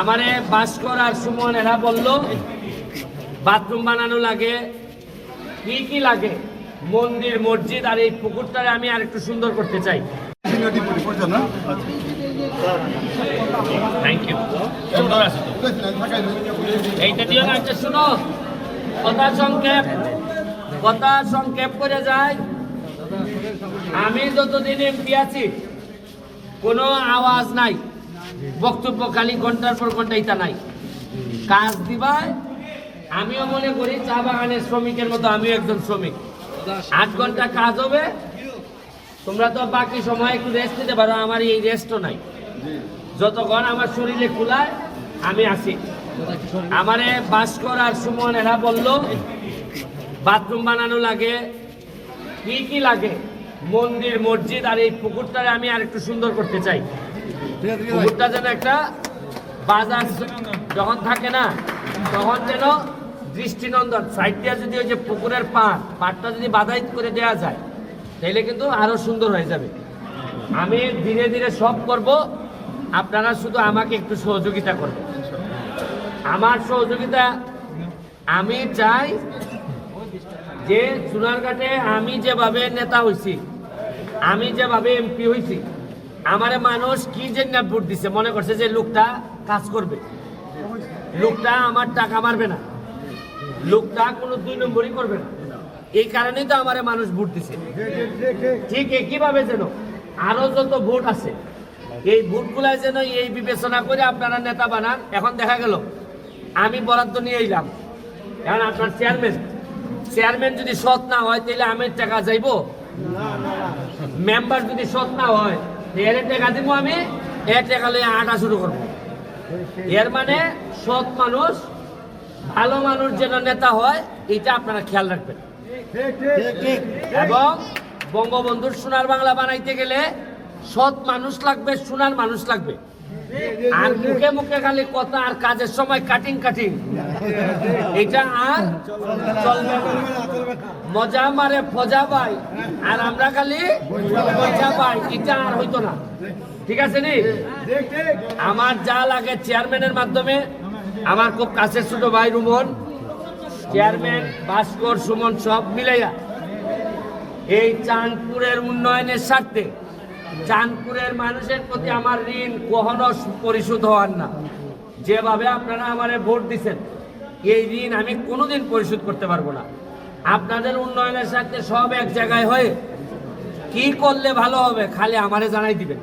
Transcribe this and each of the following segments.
আমারে ভাস্কর আর সুমন এরা বলল বাথরুম বানানো লাগে। কি কি লাগে? মন্দির মসজিদ আর এই পুকুরটারে আমি আর একটু সুন্দর করতে চাই। আচ্ছা থ্যাংক ইউ। এইটা দিও না একটা শুনো। কথা সংক্ষেপ। কথা সংক্ষেপ করে যায়। আমি যতদিন এমপি আছি কোনো আওয়াজ নাই। বক্তব্য খালি ঘণ্টার পর ঘণ্টা ইতা নাই। কাজ দিবায় আমিও মনে করি চা বাগানের শ্রমিকের মতো আমিও একজন শ্রমিক। আট ঘণ্টা কাজ হবে, তোমরা তো বাকি সময় একটু রেস্ট নিতে পারো, আমার এই রেস্টও নাই। যতক্ষণ আমার শরীরে খোলায় আমি আসি আমারে ভাস্কর আর সুমন এরা বলল, বাথরুম বানানো লাগে, কি কি লাগে? মন্দির, মসজিদ আর এই পুকুরটারে আমি আর একটু সুন্দর করতে চাই। পুকুরটা যেন একটা বাজার যখন থাকে না, তখন যেন দৃষ্টিনন্দন। সাইড দিয়ে যদি ওই যে পুকুরের পাড়, পাড়টা যদি বাধাই করে দেওয়া যায়, তাহলে কিন্তু আরও সুন্দর হয়ে যাবে। আমি ধীরে ধীরে সব করব, আপনারা শুধু আমাকে একটু সহযোগিতা করবেন। আমার সহযোগিতা, আমি চাই যে সোনারঘাটে আমি যেভাবে নেতা হয়েছি আমি যেভাবে এমপি হইছি আমারে মানুষ কি জন্য ভোট দিছে? মনে করছে যে লোকটা কাজ করবে। লোকটা আমার টাকা মারবে না। লোকটা কোনো দুই নম্বরই করবে না। এই কারণেই তো আমারে মানুষ ভোট দিছে। ঠিক কীভাবে যেন আরও যত ভোট আছে এই ভোটগুলা যেন এই বিবেচনা করে আপনারা নেতা বানান। এখন দেখা গেল আমি বরাদ্দ নিয়ে এলাম। এখন আপনার চেয়ারম্যান চেয়ারম্যান যদি সৎ না হয় তাহলে আমের টাকা যাইব? মেম্বার যদি সৎ না হয় এর টাকা দিব আমি, এক টাকা লয়ে আটা শুরু করব। এর মানে সৎ মানুষ, ভালো মানুষ যেন নেতা হয়, এটা আপনারা খেয়াল রাখবেন। এবং বঙ্গবন্ধুর সোনার বাংলা বানাইতে গেলে সৎ মানুষ লাগবে, সোনার মানুষ লাগবে। আর মুখে মুখে খালি কথা আর কাজের সময় কাটিং কাটিং এটা আর চলবে মজা মারে ফজা পাই আর আমরা খালি মজা পাই এটা আর হইতো না। ঠিক আছে নি? আমার যা লাগে চেয়ারম্যানের মাধ্যমে, আমার খুব কাছের ছোট ভাই রুমন চেয়ারম্যান ভাস্কর, সুমন সব মিলাইয়া, এই চাঁদপুরের উন্নয়নের স্বার্থে চাঁদপুরের মানুষের প্রতি আমার ঋণ কখনো পরিশোধ হওয়ার না। যেভাবে আপনারা আমারে ভোট দিচ্ছেন এই ঋণ আমি কোনোদিন পরিশোধ করতে পারব না। আপনাদের উন্নয়নের স্বার্থে সব এক জায়গায় হয়ে কি করলে ভালো হবে খালি আমারে জানাই দিবেন।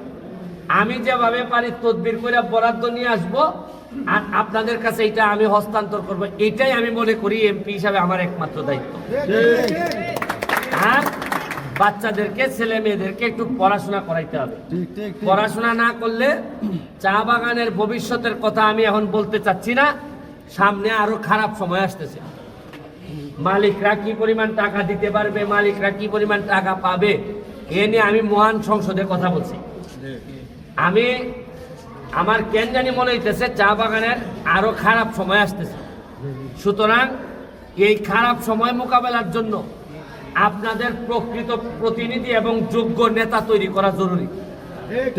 আমি যেভাবে পারি তদবির করে বরাদ্দ নিয়ে আসব আর আপনাদের কাছে এটা আমি হস্তান্তর করব। এটাই আমি মনে করি এমপি হিসাবে আমার একমাত্র দায়িত্ব। আর বাচ্চাদেরকে ছেলে মেয়েদেরকে একটু পড়াশোনা করাইতে হবে। পড়াশোনা না করলে চা বাগানের ভবিষ্যতের কথা আমি এখন বলতে চাচ্ছি না। সামনে আরও খারাপ সময় আসতেছে। মালিকরা কি পরিমাণ টাকা দিতে পারবে মালিকরা কি পরিমাণ টাকা পাবে এ নিয়ে আমি মহান সংসদে কথা বলছি। আমি আমার কেন জানি মনে হইতেছে চা বাগানের আরও খারাপ সময় আসতেছে। সুতরাং এই খারাপ সময় মোকাবেলার জন্য আপনাদের প্রকৃত প্রতিনিধি এবং যোগ্য নেতা তৈরি করা জরুরি।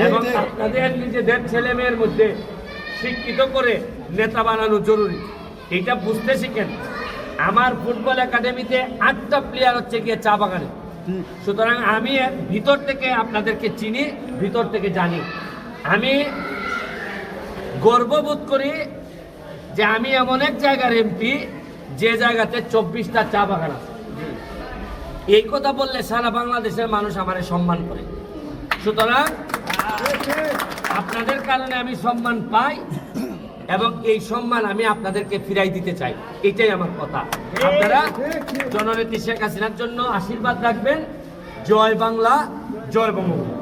এবং আপনাদের নিজেদের ছেলে মেয়ের মধ্যে শিক্ষিত করে নেতা বানানো জরুরি। এটা বুঝতে শিখেন। আমার ফুটবল একাডেমিতে আটটা প্লেয়ার হচ্ছে গিয়ে চা বাগানে। সুতরাং আমি ভিতর থেকে আপনাদেরকে চিনি ভিতর থেকে জানি। আমি গর্ববোধ করি যে আমি এমন এক জায়গার এমপি যে জায়গাতে চব্বিশটা চা বাগান আছে। এই কথা বললে সারা বাংলাদেশের মানুষ আমারে সম্মান করে। সুতরাং, আপনাদের কারণে আমি সম্মান পাই এবং এই সম্মান আমি আপনাদেরকে ফিরাই দিতে চাই। এটাই আমার কথা। আপনারা জননেত্রী শেখ হাসিনার জন্য আশীর্বাদ রাখবেন। জয় বাংলা, জয় বঙ্গবন্ধু।